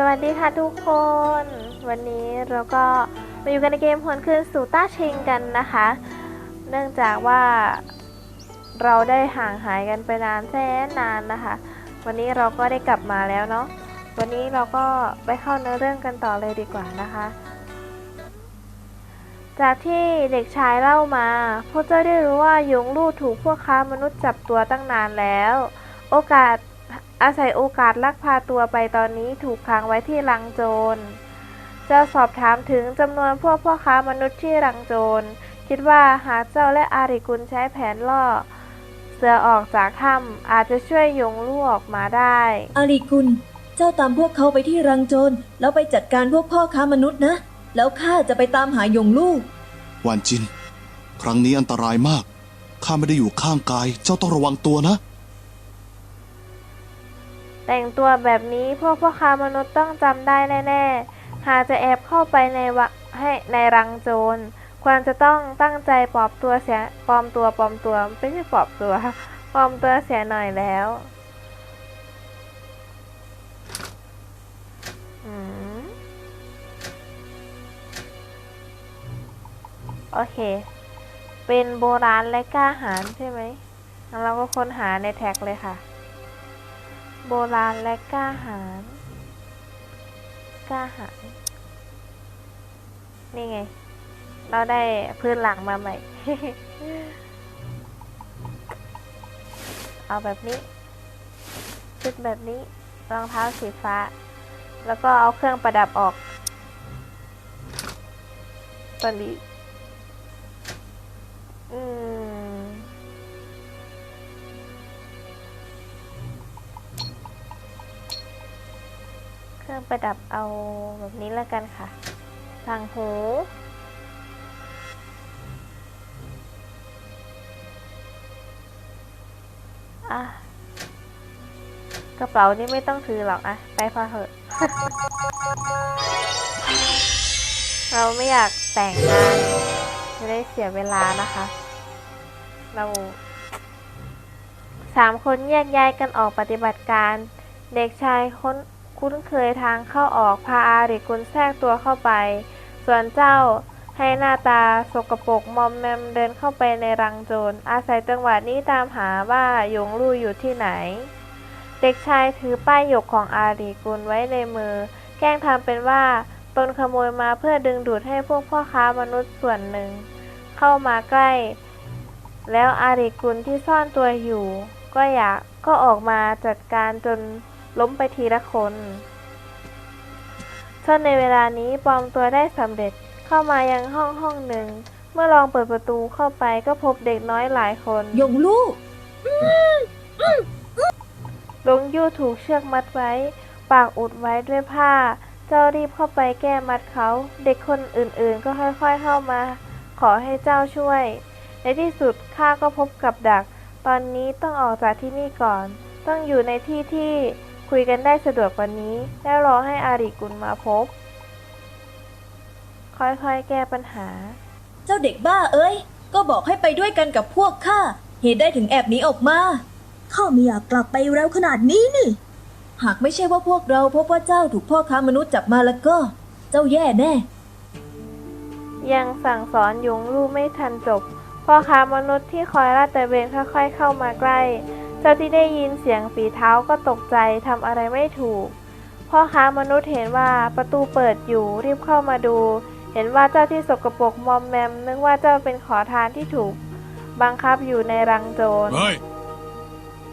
สวัสดีค่ะทุกคน วันนี้เราก็มาอยู่กันในเกมหวนคืนสู่ต้าชิงกันนะคะ เนื่องจากว่าเราได้ห่างหายกันไปนานแสนนานนะคะ วันนี้เราก็ได้กลับมาแล้วเนาะวันนี้เราก็ไปเข้าเนื้อเรื่องกันต่อเลยดีกว่านะคะ จากที่เด็กชายเล่ามา พวกเจ้าได้รู้ว่าหยงลู่ถูกพวกค้ามนุษย์จับตัวตั้งนานแล้ว โอกาส อาศัยโอกาสลักพาตัวไปตอนนี้ถูกขังไว้ที่รังโจร เจ้าสอบถามถึงจำนวนพวกพ่อค้ามนุษย์ที่รังโจร คิดว่าหากเจ้าและอาริกุลใช้แผนล่อ เสือออกจากถ้ำอาจจะช่วยหยงลู่ออกมาได้ อาลีกุล เจ้าตามพวกเขาไปที่รังโจรแล้วไปจัดการพวกพ่อค้ามนุษย์นะ แล้วข้าจะไปตามหาหยงลูกหวานจิน ครั้งนี้อันตรายมากข้าไม่ได้อยู่ข้างกาย เจ้าต้องระวังตัวนะ แต่งตัวแบบนี้พวกพ่อค้ามนุษย์ต้องจำได้แน่ๆ หากจะแอบเข้าไปในวะให้ในรังโจร ควรจะต้องตั้งใจปลอบตัวเสียปลอมตัวปลอมตัวไม่ใช่ปลอบตัวปลอมตัวเสียหน่อยแล้วโอเค เป็นโบราณและกล้าหาญใช่ไหมเราก็ค้นหาในแท็กเลยค่ะ โบราณและกล้าหาญกล้าหาญนี่ไง เราได้พื้นหลังมาใหม่ เอาแบบนี้ ชุดแบบนี้ รองเท้าสีฟ้า แล้วก็เอาเครื่องประดับออก ตอนนี้ อืม เครื่องประดับเอาแบบนี้แล้วกันค่ะทางหูอะกระเป๋านี่ไม่ต้องถือหรอกอะไปพอเถอะ เราไม่อยากแต่งงานจะได้เสียเวลานะคะ เราสามคนแยกย้ายกันออกปฏิบัติการ เด็กชายค้น คุ้นเคยทางเข้าออกพาอาริกุลแทรกตัวเข้าไป ส่วนเจ้าให้หน้าตาสกปรกมอมแมมเดินเข้าไปในรังโจร อาศัยจังหวะนี้ตามหาว่าหยงลู่อยู่ที่ไหน เด็กชายถือป้ายหยกของอาริกุลไว้ในมือ แกล้งทำเป็นว่าตนขโมยมาเพื่อดึงดูดให้พวกพ่อค้ามนุษย์ส่วนหนึ่ง เข้ามาใกล้ แล้วอาริกุลที่ซ่อนตัวอยู่ ก็อยากก็ออกมาจัดการจน ล้มไปทีละคนจนในเวลานี้ปลอมตัวได้สำเร็จเข้ามายังห้องห้องหนึ่ง เมื่อลองเปิดประตูเข้าไปก็พบเด็กน้อยหลายคนหยงลูกลงยู่ถูกเชือกมัดไว้ ปากอุดไว้ด้วยผ้า เจ้ารีบเข้าไปแก้มัดเขา เด็กคนอื่นๆ ก็ค่อยๆเข้ามา ขอให้เจ้าช่วย ในที่สุดข้าก็พบกับดัก ตอนนี้ต้องออกจากที่นี่ก่อน ต้องอยู่ในที่ที่ คุยกันได้สะดวกกว่านี้ แล้วรอให้อาริกุลมาพบ ค่อยๆ แก้ปัญหา เจ้าเด็กบ้าเอ้ย ก็บอกให้ไปด้วยกันกับพวกข้า เหตุได้ถึงแอบหนีออกมา ข้าไม่อยากกลับไปเร็วขนาดนี้นี่ หากไม่ใช่ว่าพวกเราพบว่าเจ้าถูกพ่อค้ามนุษย์จับมาแล้วก็ เจ้าแย่แน่ ยังสั่งสอนยุงลูกไม่ทันจบ พ่อค้ามนุษย์ที่คอยลาดตระเวนค่อยๆเข้ามาใกล้ เจ้าที่ได้ยินเสียงฝีเท้าก็ตกใจทำอะไรไม่ถูก พ่อค้ามนุษย์เห็นว่าประตูเปิดอยู่รีบเข้ามาดู เห็นว่าเจ้าที่สกปรกมอมแมม นึกว่าเจ้าเป็นขอทานที่ถูก บังคับอยู่ในรังโจร เฮ้ย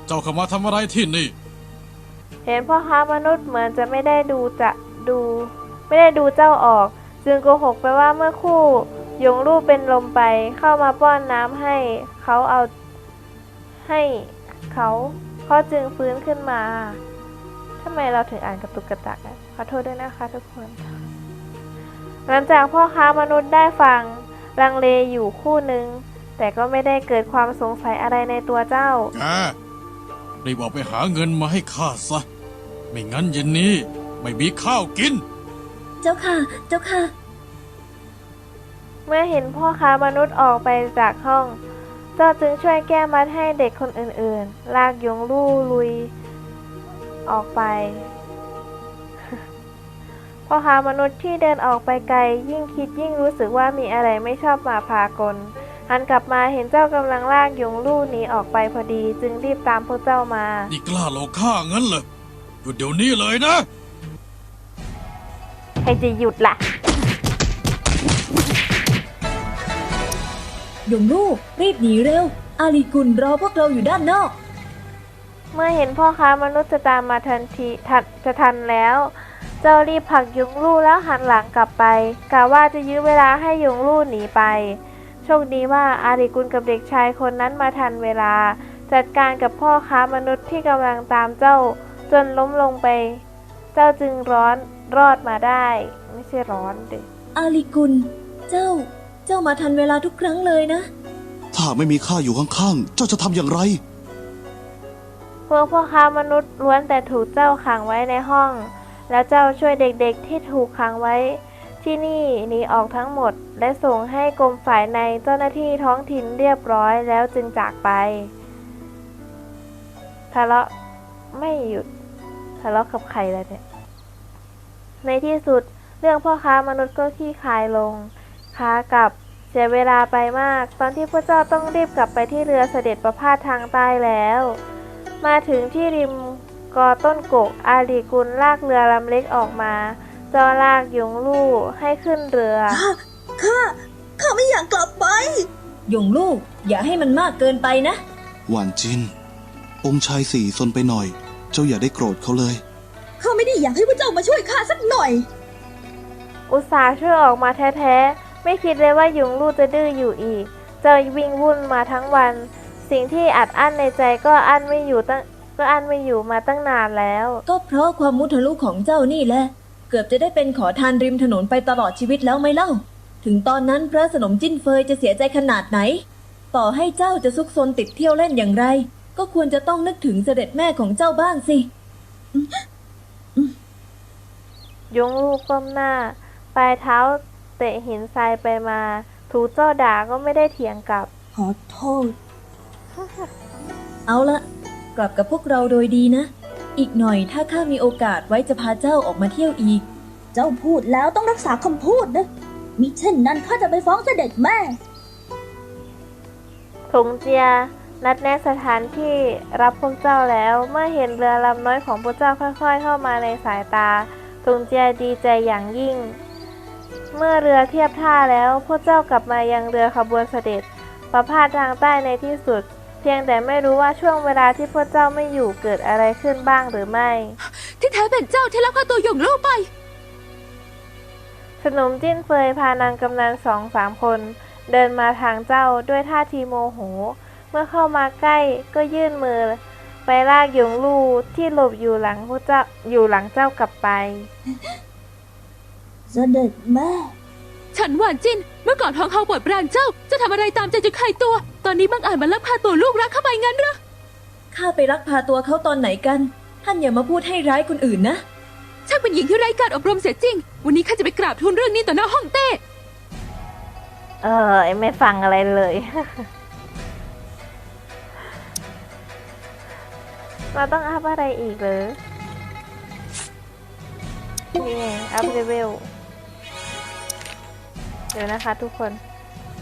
เจ้าเข้ามาทำอะไรที่นี่ เห็นพ่อค้ามนุษย์เหมือนจะไม่ได้ดูจะดู ไม่ได้ดูเจ้าออก จึงโกหกไปว่าเมื่อครู่ยงรูปเป็นลมไปเข้ามาป้อนน้ำให้เขาเอาให้ เขาเขาจึงฟื้นขึ้นมาทำไมเราถึงอ่านกระตุกกระตักอะขอโทษด้วยนะคะทุกคน หลังจากพ่อค้ามนุษย์ได้ฟังลังเลอยู่คู่หนึ่งแต่ก็ไม่ได้เกิดความสงสัยอะไรในตัวเจ้าแกรีบออกไปหาเงินมาให้ข้าซะ ไม่งั้นเย็นนี้ไม่มีข้าวกิน เจ้าค่ะ เจ้าค่ะ เมื่อเห็นพ่อค้ามนุษย์ออกไปจากห้อง เจ้าจึงช่วยแก้มัดให้เด็กคนอื่นๆ ลากยงลู่ลุยออกไปพ่อค้ามนุษย์ที่เดินออกไปไกล ยิ่งคิดยิ่งรู้สึกว่ามีอะไรไม่ชอบมาพากลหันกลับมาเห็นเจ้ากำลังลากยงลู่หนีออกไปพอดี จึงรีบตามพวกเจ้ามา นี่กล้าหลอกข้างั้นเหรอหยุดเดี๋ยวนี้เลยนะ ให้จะหยุดล่ะห ยงลูก รีบหนีเร็ว อาลีกุลรอพวกเราอยู่ด้านนอก เมื่อเห็นพ่อค้ามนุษย์จะตามมาทันทีทันจะทันแล้ว เจ้ารีบผลักยงลู่แล้วหันหลังกลับไปกะว่าจะยื้อเวลาให้ยงลู่หนีไป โชคดีว่าอาริกุลกับเด็กชายคนนั้นมาทันเวลา จัดการกับพ่อค้ามนุษย์ที่กำลังตามเจ้าจนล้มลงไป เจ้าจึงร้อนรอดมาได้ ไม่ใช่ร้อนดิอาลีกุล เจ้า เจ้ามาทันเวลาทุกครั้งเลยนะ ถ้าไม่มีข้าอยู่ข้างๆ เจ้าจะทำอย่างไร พวกพ่อค้ามนุษย์ล้วนแต่ถูกเจ้าขังไว้ในห้อง แล้วเจ้าช่วยเด็กๆที่ถูกขังไว้ ที่นี่หนีออกทั้งหมด และส่งให้กรมฝ่ายในเจ้าหน้าที่ท้องถิ่นเรียบร้อยแล้วจึงจากไปทะเลาะไม่หยุดทะเลาะกับใครแล้วเนี่ยในที่สุดเรื่องพ่อค้ามนุษย์ก็ขี้คายลง ขากลับเสียเวลาไปมาก ตอนที่พระเจ้าต้องรีบกลับไปที่เรือเสด็จประพาสทางใต้แล้ว มาถึงที่ริมกอต้นกกอาลีกุลลากเรือลำเล็กออกมาจอลากยงลู่ให้ขึ้นเรือ ข้า ข้าข้าไม่อยากกลับไปหยงลูกอย่าให้มันมากเกินไปนะ หวานจิน องค์ชายสี่ซนไปหน่อย เจ้าอย่าได้โกรธเขาเลย ข้าไม่ได้อยากให้พระเจ้ามาช่วยข้าสักหน่อย อุตส่าห์ช่วยออกมาแท้ๆ ไม่คิดเลยว่ายงลู่จะดื้ออยู่อีกเจอวิ่งวุ่นมาทั้งวัน สิ่งที่อัดอั้นในใจก็อั้นไม่อยู่ตั้งก็อั้นไม่อยู่มาตั้งนานแล้ว ก็เพราะความมุทะลุของเจ้านี่แหละ เกือบจะได้เป็นขอทานริมถนนไปตลอดชีวิตแล้วไหมเล่า ถึงตอนนั้นพระสนมจิ้นเฟยจะเสียใจขนาดไหน ต่อให้เจ้าจะซุกซนติดเที่ยวเล่นอย่างไร ก็ควรจะต้องนึกถึงเสด็จแม่ของเจ้าบ้างสิยงลู่ก้มหน้า ปลายเท้า เตะหินทรายไปมา ถูกเจ้าด่าก็ไม่ได้เถียงกลับ ขอโทษ เอาละกลับกับพวกเราโดยดีนะ อีกหน่อยถ้าข้ามีโอกาสไว้จะพาเจ้าออกมาเที่ยวอีก เจ้าพูดแล้วต้องรักษาคำพูดนะมิเช่นนั้นข้าจะไปฟ้องเสด็จแม่ถงเจียนัดแนะสถานที่รับพวกเจ้าแล้ว เมื่อเห็นเรือลำน้อยของพวกเจ้าค่อย ๆ เข้ามาในสายตาถงเจียดีใจอย่างยิ่ง เมื่อเรือเทียบท่าแล้ว พวกเจ้ากลับมายังเรือขบวนเสด็จ ประพาสทางใต้ในที่สุด เพียงแต่ไม่รู้ว่าช่วงเวลาที่พวกเจ้าไม่อยู่เกิดอะไรขึ้นบ้างหรือไม่ ที่แท้เป็นเจ้าที่ลักพาตัวหยงลูกไป สนมจิ้นเฟยพานางกำนันสองสามคน เดินมาทางเจ้าด้วยท่าทีโมโห เมื่อเข้ามาใกล้ก็ยื่นมือ ไปลากหยงลู่ที่หลบอยู่หลังพวกเจ้าอยู่หลังเจ้ากลับไป เสด็จแม่ ฉันหวานจิน เมื่อก่อนท้องเขาปวดปรานเจ้า จะทำอะไรตามใจจนใครตัว ตอนนี้บังอาจมาลักพาตัวลูกรักเข้าไปงั้นเหรอ ข้าไปรักพาตัวเขาตอนไหนกัน ท่านอย่ามาพูดให้ร้ายคนอื่นนะ ช่างเป็นหญิงที่ไร้การอบรมเสียจริง วันนี้ข้าจะไปกราบทูลเรื่องนี้ต่อหน้าห้องเต้ เออไม่ฟังอะไรเลย เราต้องอัพอะไรอีกหรือนี่ไงอัพเลเวล เดี๋ยวนะคะทุกคน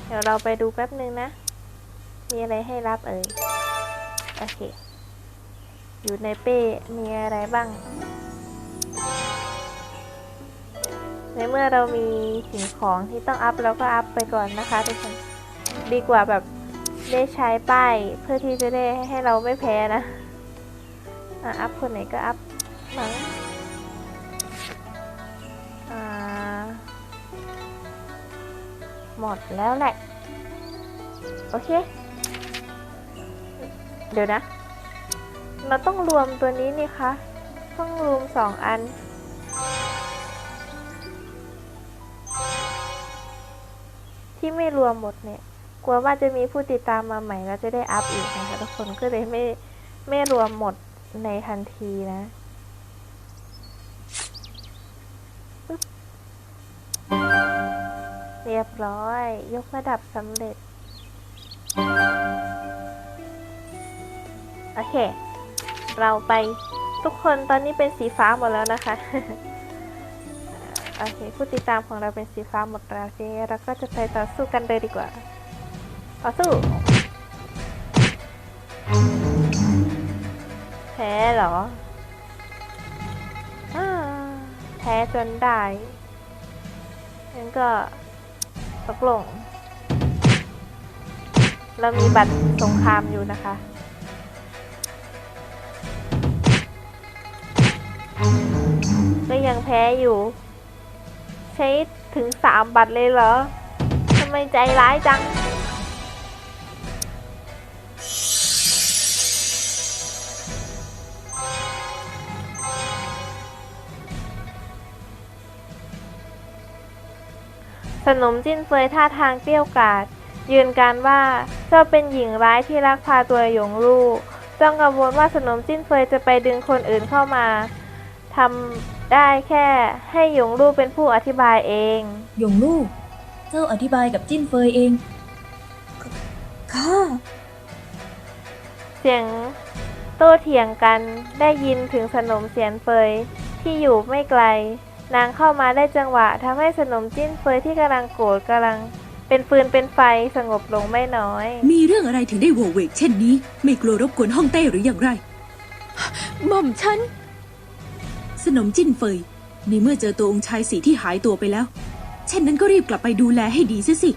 เดี๋ยวเราไปดูแป๊บนึงนะ มีอะไรให้รับเอ่ย โอเค อยู่ในเป้ มีอะไรบ้าง ในเมื่อเรามีสิ่งของที่ต้องอัพเราก็อัพไปก่อนนะคะทุกคน ดีกว่าแบบได้ใช้ป้ายเพื่อที่จะได้ให้เราไม่แพ้นะ อะอัพคนไหนก็อัพมั้ง หมดแล้วแหละ โอเค เดี๋ยวนะ เราต้องรวมตัวนี้นี่คะต้องรวมสองอัน ที่ไม่รวมหมดเนี่ย กลัวว่าจะมีผู้ติดตามมาใหม่แล้วจะได้อัพอีกนะคะทุกคนก็เลยไม่ไม่รวมหมดในทันทีนะ ยบร้อย ยกระดับสำเร็จ โอเค เราไปทุกคนตอนนี้เป็นสีฟ้าหมดแล้วนะคะ โอเค ผู้ติดตามของเราเป็นสีฟ้าหมดแล้วสิเราก็จะไปต่อสู้กันเลยดีกว่า ต่อสู้ แพ้เหรออแพ้จนได้งั้นก็ ตกลง เรามีบัตรสงครามอยู่นะคะ ก็ยังแพ้อยู่ ใช้ถึงสามบัตรเลยเหรอ ทำไมใจร้ายจัง สนมจิ้นเฟยท่าทางเกรี้ยวกราด ยืนการว่าเจ้าเป็นหญิงร้ายที่ลักพาตัวหยงลู่จ้องกังวลว่าสนมจิ้นเฟยจะไปดึงคนอื่นเข้ามาทำได้แค่ให้หยงลู่เป็นผู้อธิบายเองหยงลูกเจ้าอธิบายกับจิ้นเฟยเองข้าเสียงโต้เถียงกันได้ยินถึงสนมเสียนเฟยที่อยู่ไม่ไกล นางเข้ามาได้จังหวะทำให้สนมจิ้นเฟยที่กำลังโกรธกำลัง เป็นฟืนเป็นไฟสงบลงไม่น้อย มีเรื่องอะไรถึงได้โหวกเวกเช่นนี้ ไม่กลัวรบกวนห้องเต้หรืออย่างไรหม่อมฉัน สนมจิ้นเฟยในเมื่อเจอตัวองค์ชายสีที่หายตัวไปแล้ว เช่นนั้นก็รีบกลับไปดูแลให้ดีซะสิ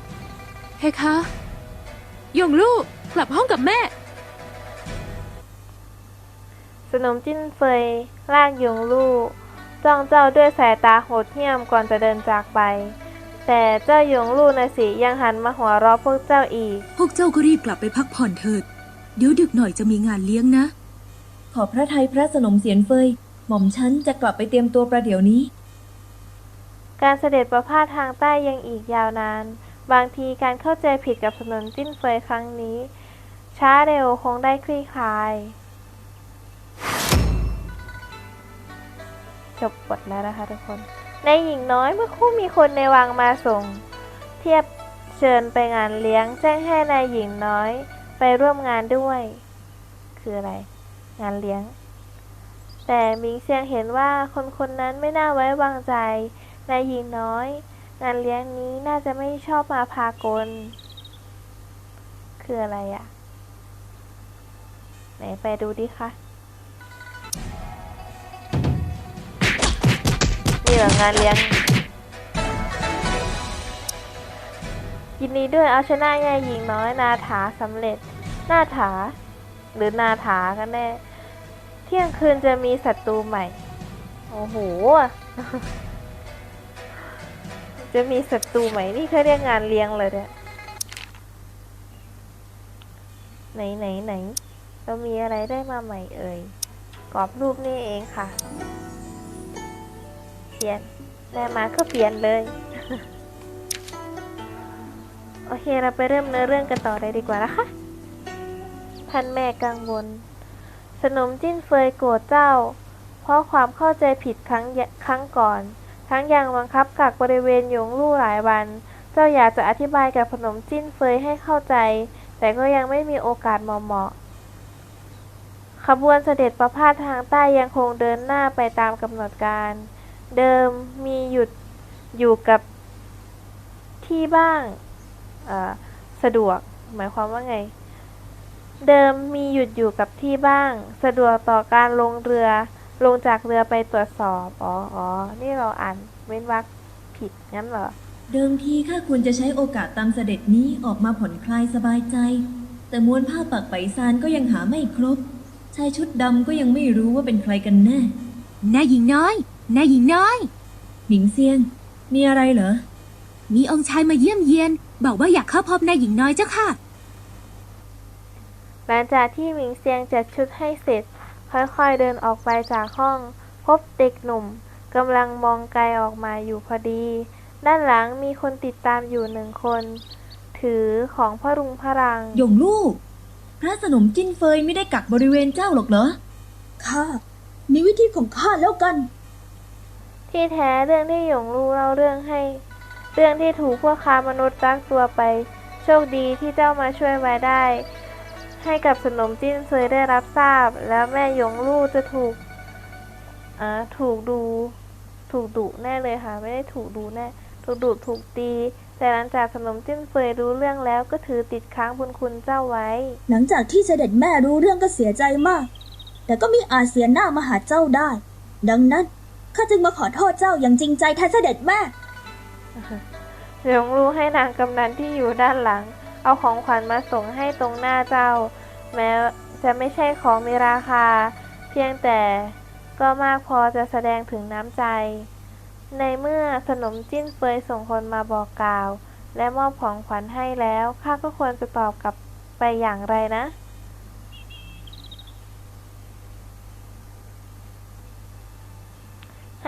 เพคะหยงลูกกลับห้องกับแม่ สนมจิ้นเฟยลากยงลู่ จ้องเจ้าด้วยสายตาโหดเหี้ยมก่อนจะเดินจากไป แต่เจ้าหยงลู่นะสิยังหันมาหัวเราะพวกเจ้าอีก พวกเจ้าก็รีบกลับไปพักผ่อนเถิด เดี๋ยวดึกหน่อยจะมีงานเลี้ยงนะ ขอพระทัยพระสนมเสียนเฟย หม่อมฉันจะกลับไปเตรียมตัวประเดี๋ยวนี้ การเสด็จประพาสทางใต้ยังอีกยาวนาน บางทีการเข้าใจผิดกับสนมจิ้นเฟยครั้งนี้ ช้าเร็วคงได้คลี่คลาย จบบทแล้วนะคะทุกคน ในหญิงน้อยเมื่อคู่มีคนในวังมาส่ง เทียบเชิญไปงานเลี้ยงแจ้งให้นายหญิงน้อยไปร่วมงานด้วย คืออะไร งานเลี้ยง แต่มิงเซียงเห็นว่าคนคนนั้นไม่น่าไว้วางใจนายหญิงน้อย งานเลี้ยงนี้น่าจะไม่ชอบมาพากล คืออะไรอะ่ะ ไหนไปดูดิคะ นี่เหรองานเลี้ยงยินดีด้วยเอาชนะยายหญิงน้อยนาถาสำเร็จนาถา หรือนาถากันแน่ เที่ยงคืนจะมีศัตรูใหม่ โอ้โห จะมีศัตรูใหม่ นี่เขาเรียกงานเลี้ยงเลยเนี่ยไหนไหนไหนเรามีอะไรได้มาใหม่เอ่ยกรอบรูปนี่เองค่ะ เปลี่ยนได้มาก็เปลี่ยนเลย โอเคเราไปเริ่มเนื้อเรื่องกันต่อเลยดีกว่านะคะ ท่านแม่กังวล สนมจิ้นเฟยโกรธเจ้า เพราะความเข้าใจผิดครั้งครั้งก่อน ทั้งยังบังคับกักบริเวณหยงลู่หลายวัน เจ้าอยากจะอธิบายกับขนมจิ้นเฟยให้เข้าใจ แต่ก็ยังไม่มีโอกาสเหมาะๆขบวนเสด็จประพาสทางใต้ยังคงเดินหน้าไปตามกำหนดการ เดิมมีหยุดอยู่กับที่บ้างเอ่อสะดวก หมายความว่าไง เดิมมีหยุดอยู่กับที่บ้าง สะดวกต่อการลงเรือ ลงจากเรือไปตรวจสอบ อ๋ออ๋อนี่เราอ่านเว้นวรรคผิดงั้นเหรอ เดิมทีข้าควรจะใช้โอกาสตามเสด็จนี้ออกมาผ่อนคลายสบายใจ แต่มวนผ้าปักไปซานก็ยังหาไม่ครบ ชายชุดดำก็ยังไม่รู้ว่าเป็นใครกันแน่นายหญิงน้อย นายหญิงน้อย หมิงเซียงมีอะไรเหรอ มีองค์ชายมาเยี่ยมเยียน บอกว่าอยากเข้าพบนายหญิงน้อยเจ้าค่ะ หลังจากที่หมิงเซียงจัดชุดให้เสร็จ ค่อยๆเดินออกไปจากห้อง พบเด็กหนุ่มกำลังมองไกลออกมาอยู่พอดี ด้านหลังมีคนติดตามอยู่หนึ่งคน ถือของพรุงพรัง หยงลูก พระสนมจิ้นเฟยไม่ได้กักบริเวณเจ้าหรอกเหรอ ข้ามีวิธีของข้าแล้วกัน ที่แท้เรื่องที่หยงรู้เล่าเรื่องให้ เรื่องที่ถูกพวกค้ามนุษย์ลักตัวไป โชคดีที่เจ้ามาช่วยไว้ได้ ให้กับสนมจิ้นเซยได้รับทราบ แล้วแม่หยงลู่จะถูกอ่าถูกดูถูกดุแน่เลยค่ะ ไม่ได้ถูกดูแน่ถูกดุถูกตี แต่หลังจากสนมจิ้นเฟยรู้เรื่องแล้วก็ถือติดค้างบุญคุณเจ้าไว้ หลังจากที่เสด็จแม่รู้เรื่องก็เสียใจมาก แต่ก็มิอาจเสียหน้ามาหาเจ้าได้ ดังนั้น ข้าจึงมาขอโทษเจ้าอย่างจริงใจแทนเสด็จแม่หลวงรู้ให้นางกำนันที่อยู่ด้านหลัง เอาของขวัญมาส่งให้ตรงหน้าเจ้า แม้จะไม่ใช่ของมีราคา เพียงแต่ก็มากพอจะแสดงถึงน้ำใจ ในเมื่อสนมจิ้นเฟยส่งคนมาบอกกล่าว และมอบของขวัญให้แล้วข้าก็ควรจะตอบกลับไปอย่างไรนะ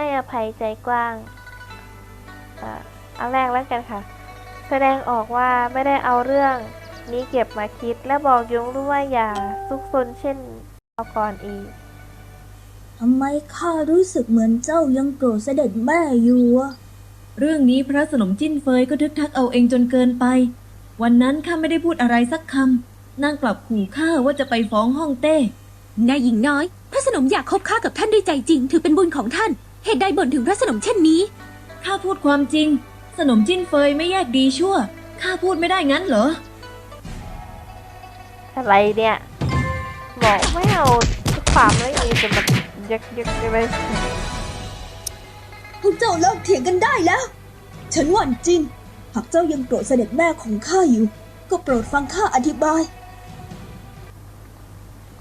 ให้อภัยใจกว้างอะอันแรกแล้วกันค่ะ แสดงออกว่าไม่ได้เอาเรื่องนี้เก็บมาคิดและบอกยงรู้ว่าอย่าซุกซนเช่นเอาก่อนอีกทำไมข้ารู้สึกเหมือนเจ้ายังโกรธเสด็จแม่อยู่อะเรื่องนี้พระสนมจิ้นเฟยก็ทึกทักเอาเองจนเกินไป วันนั้นข้าไม่ได้พูดอะไรสักคำนางกลับขู่ข้าว่าจะไปฟ้องห้องเต้นายหญิงน้อย พระสนมอยากคบค้ากับท่านด้วยใจจริง ถือเป็นบุญของท่าน เหตุใดบ่นถึงพระสนมเช่นนี้ ข้าพูดความจริง สนมจิ้นเฟยไม่แยกดีชั่ว ข้าพูดไม่ได้งั้นเหรอ อะไรเนี่ย บอกไม่เอาความไม่มีจะมายักยักอะไรพวกเจ้าเลิกเถียงกันได้แล้ว ฉันหวั่นจริง หากเจ้ายังโกรธเสด็จแม่ของข้าอยู่ ก็โปรดฟังข้าอธิบาย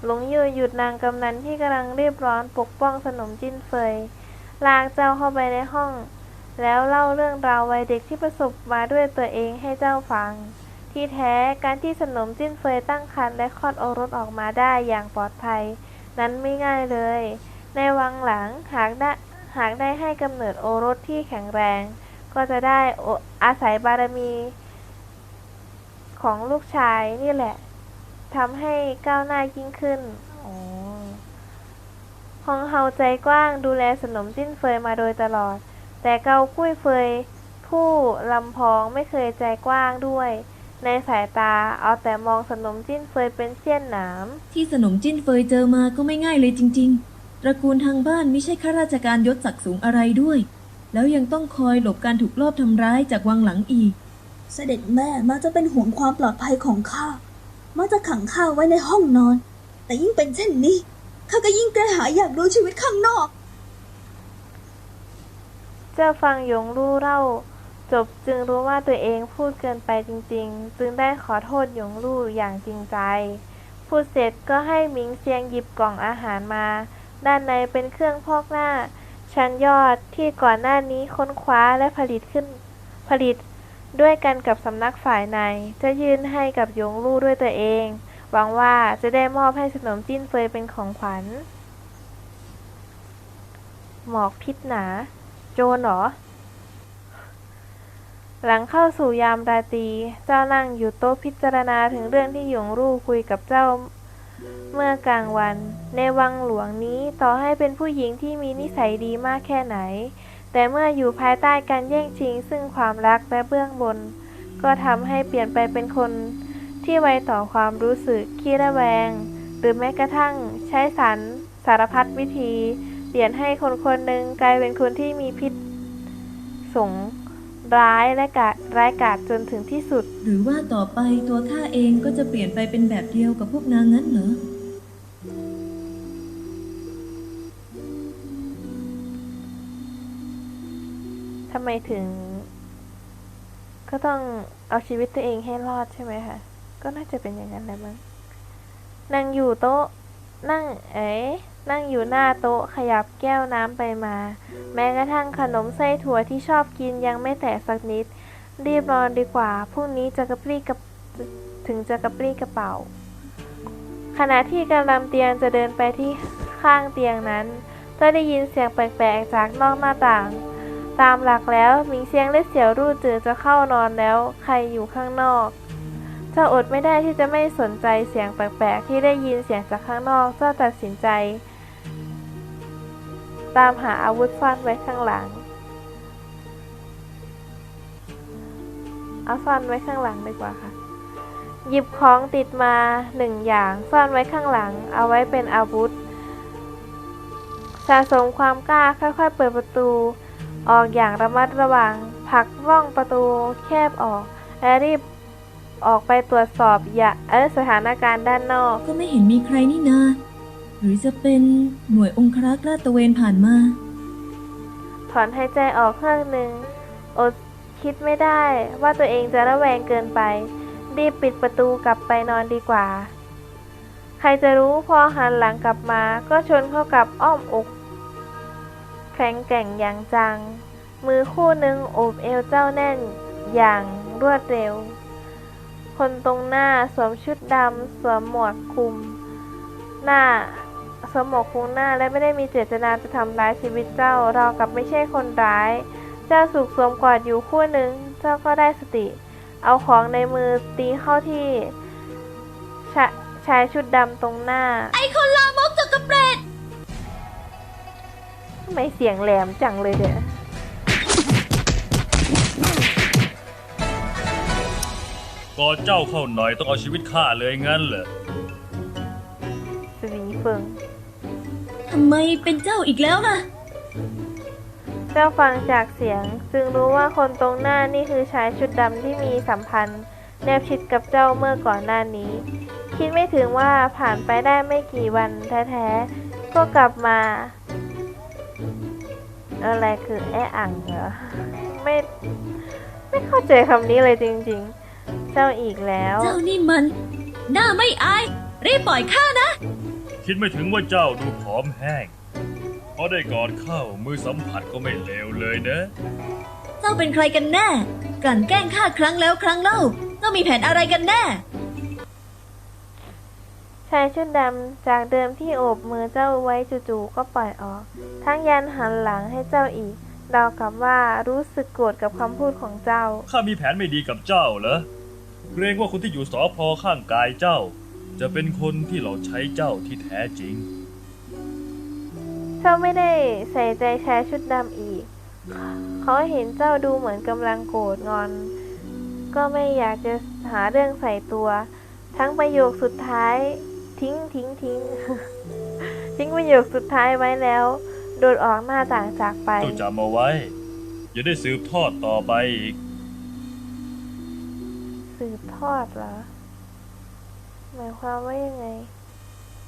หลงยูหยุดนางกำนันที่กำลังรีบร้อนปกป้องสนมจิ้นเฟย ลากเจ้าเข้าไปในห้อง แล้วเล่าเรื่องราววัยเด็กที่ประสบมาด้วยตัวเองให้เจ้าฟัง ที่แท้การที่สนมจิ้นเฟยตั้งครรภ์และคลอดโอรสออกมาได้อย่างปลอดภัย นั้นไม่ง่ายเลย ในวังหลังหากได้หากได้ให้กำเนิดโอรสที่แข็งแรง ก็จะได้อาศัยบารมี ของลูกชายนี่แหละทำให้ก้าวหน้ายิ่งขึ้น อ๋อฮองเฮาใจกว้างดูแลสนมจิ้นเฟยมาโดยตลอด แต่เกากุ้ยเฟย ผู้ลำพองไม่เคยใจกว้างด้วย ในสายตาเอาแต่มองสนมจิ้นเฟยเป็นเสี้ยนหนาม ที่สนมจิ้นเฟยเจอมาก็ไม่ง่ายเลยจริง ๆ ตระกูลทางบ้านไม่ใช่ข้าราชการยศศักดิ์สูงอะไรด้วย แล้วยังต้องคอยหลบการถูกลอบทำร้ายจากวังหลังอีก เสด็จแม่มักจะเป็นห่วงความปลอดภัยของข้ามักจะขังข้าไว้ในห้องนอน แต่ยิ่งเป็นเช่นนี้ ข้าก็ยิ่งกระหายอยากรู้ชีวิตข้างนอก เจ้าฟังหยงรู้เล่า จบจึงรู้ว่าตัวเองพูดเกินไปจริง ๆ จึงได้ขอโทษหยงลู่อย่างจริงใจ พูดเสร็จก็ให้หมิงเซียงหยิบกล่องอาหารมา ด้านในเป็นเครื่องพอกหน้า ชั้นยอดที่ก่อนหน้านี้ค้นคว้าและผลิตขึ้นผลิตด้วยกันกับสำนักฝ่ายใน จะยื่นให้กับหยงลู่ด้วยตัวเอง หวังว่าจะได้มอบให้สนมจิ้นเฟยเป็นของขวัญ หมอกพิษหนา โจรเหรอ หลังเข้าสู่ยามราตรีเจ้านั่งอยู่โต๊ะพิจารณาถึงเรื่องที่หยงรู่คุยกับเจ้าเมื่อกลางวัน ในวังหลวงนี้ต่อให้เป็นผู้หญิงที่มีนิสัยดีมากแค่ไหน แต่เมื่ออยู่ภายใต้การแย่งชิงซึ่งความรักและเบื้องบน ก็ทำให้เปลี่ยนไปเป็นคน ที่ไวต่อความรู้สึกขี้ระแวง หรือแม้กระทั่งใช้สารสารพัดวิธี เปลี่ยนให้คนคนหนึ่งกลายเป็นคนที่มีพิษสงร้ายและกาจร้ายกาจจนถึงที่สุด หรือว่าต่อไปตัวข้าเองก็จะเปลี่ยนไปเป็นแบบเดียวกับพวกนางงั้นเหรอทำไมถึง ก็ต้องเอาชีวิตตัวเองให้รอดใช่ไหมคะ ก็น่าจะเป็นอย่างนั้นแหละมั้งนั่งอยู่โต๊ะ นั่งเอ๋นั่งอยู่หน้าโต๊ะขยับแก้วน้ำไปมา แม้กระทั่งขนมไส้ถั่วที่ชอบกินยังไม่แตะสักนิด รีบนอนดีกว่าพรุ่งนี้จะกระปรี้กระถึงจะกระปรี้กระเป๋า ขณะที่กำลังเตียงจะเดินไปที่ข้างเตียงนั้นก็ได้ยินเสียงแปลกๆจากนอกหน้าต่าง ตามหลักแล้วมิงเซียงและเสี่ยวรู่จือจะเข้านอนแล้ว ใครอยู่ข้างนอก จ้าอดไม่ได้ที่จะไม่สนใจเสียงแปลกๆ ที่ได้ยินเสียงจากข้างนอก เจ้าตัดสินใจ ตามหาอาวุธซ่อนไว้ข้างหลัง เอาซ่อนไว้ข้างหลังดีกว่าค่ะ หยิบของติดมาหนึ่งอย่างซ่อนไว้ข้างหลัง เอาไว้เป็นอาวุธ สะสมความกล้าค่อยๆ เปิดประตู ออกอย่างระมัดระวังผลักร่องประตูแคบออกและรีบ ออกไปตรวจสอบอย่าเออสถานการณ์ด้านนอก ก็ไม่เห็นมีใครนี่นา หรือจะเป็นหน่วยองครักษ์ลาดตระเวนผ่านมา ถอนหายใจออกเครื่องหนึ่งอดคิดไม่ได้ว่าตัวเองจะระแวงเกินไป รีบปิดประตูกลับไปนอนดีกว่า ใครจะรู้พอหันหลังกลับมาก็ชนเข้ากับอ้อมอก แข็งแกร่งอย่างจัง มือคู่หนึ่งโอบเอวเจ้าแน่นอย่างรวดเร็ว คนตรงหน้าสวมชุดดำสวมหมวกคลุม หน้าสวมหมวกคลุมหน้าและไม่ได้มีเจตนาจะทำร้ายชีวิตเจ้าเรากับไม่ใช่คนร้าย เจ้าสุกสวมกอดอยู่คู่หนึ่งเจ้าก็ได้สติ เอาของในมือตีเข้าที่ชาชายชุดดำตรงหน้า ไอคนลามกจักรเปรตทำไมเสียงแหลมจังเลยเดี๋ย ก่อนเจ้าเข้าหน่อยต้องเอาชีวิตข้าเลยงั้นเหรอสวีเฟิง ทำไมเป็นเจ้าอีกแล้วล่ะ เจ้าฟังจากเสียง จึงรู้ว่าคนตรงหน้านี่คือชายชุดดำที่มีสัมพันธ์ แนบชิดกับเจ้าเมื่อก่อนหน้านี้ คิดไม่ถึงว่าผ่านไปได้ไม่กี่วันแท้ๆ ก็กลับมา อะไรคือแอะอ่างเหรอ ไม่ ไม่เข้าใจคำนี้เลยจริงๆ เจ้าอีกแล้ว เจ้านี่มัน หน้าไม่อายรีบปล่อยข้านะ คิดไม่ถึงว่าเจ้าดูผอมแห้งพอได้กอดเข้ามือสัมผัสก็ไม่เลวเลยนะ เจ้าเป็นใครกันแน่ กลั่นแกล้งข้าครั้งแล้วครั้งเล่า เจ้ามีแผนอะไรกันแน่ ชายชุดดำจากเดิมที่โอบมือเจ้าไว้จู่ๆก็ปล่อยออก ทั้งยันหันหลังให้เจ้าอีกราวกับว่ารู้สึกโกรธกับคำพูดของเจ้า ข้ามีแผนไม่ดีกับเจ้าเหรอ เกรงว่าคนที่อยู่สอพอข้างกายเจ้า จะเป็นคนที่เราใช้เจ้าที่แท้จริง เจ้าไม่ได้ใส่ใจชายชุดดำอีก เขาเห็นเจ้าดูเหมือนกำลังโกรธงอน ก็ไม่อยากจะหาเรื่องใส่ตัว ทั้งประโยคสุดท้าย ทิ้งทิ้งทิ้ง ทิ้งประโยคสุดท้ายไว้แล้ว โดดออกหน้าต่างจากไป เจ้าจำเอาไว้ อย่าได้สืบทอดต่อไปอีก สืบทอดเหรอ หมายความว่ายังไง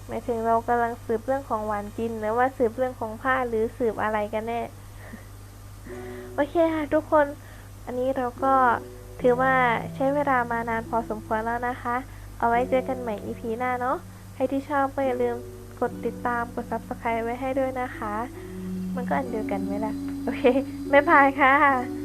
หมายถึงเรากำลังสืบเรื่องของหวานจินหรือว่าสืบเรื่องของผ้าหรือสืบอะไรกันแน่ โอเคค่ะทุกคน อันนี้เราก็ถือว่าใช้เวลามานานพอสมควรแล้วนะคะ เอาไว้เจอกันใหม่ EP หน้าเนาะ ใครที่ชอบก็อย่าลืมกดติดตามกด subscribe ไว้ให้ด้วยนะคะ มันก็อันเดียวกันไหมล่ะ โอเค บ๊ายบายค่ะ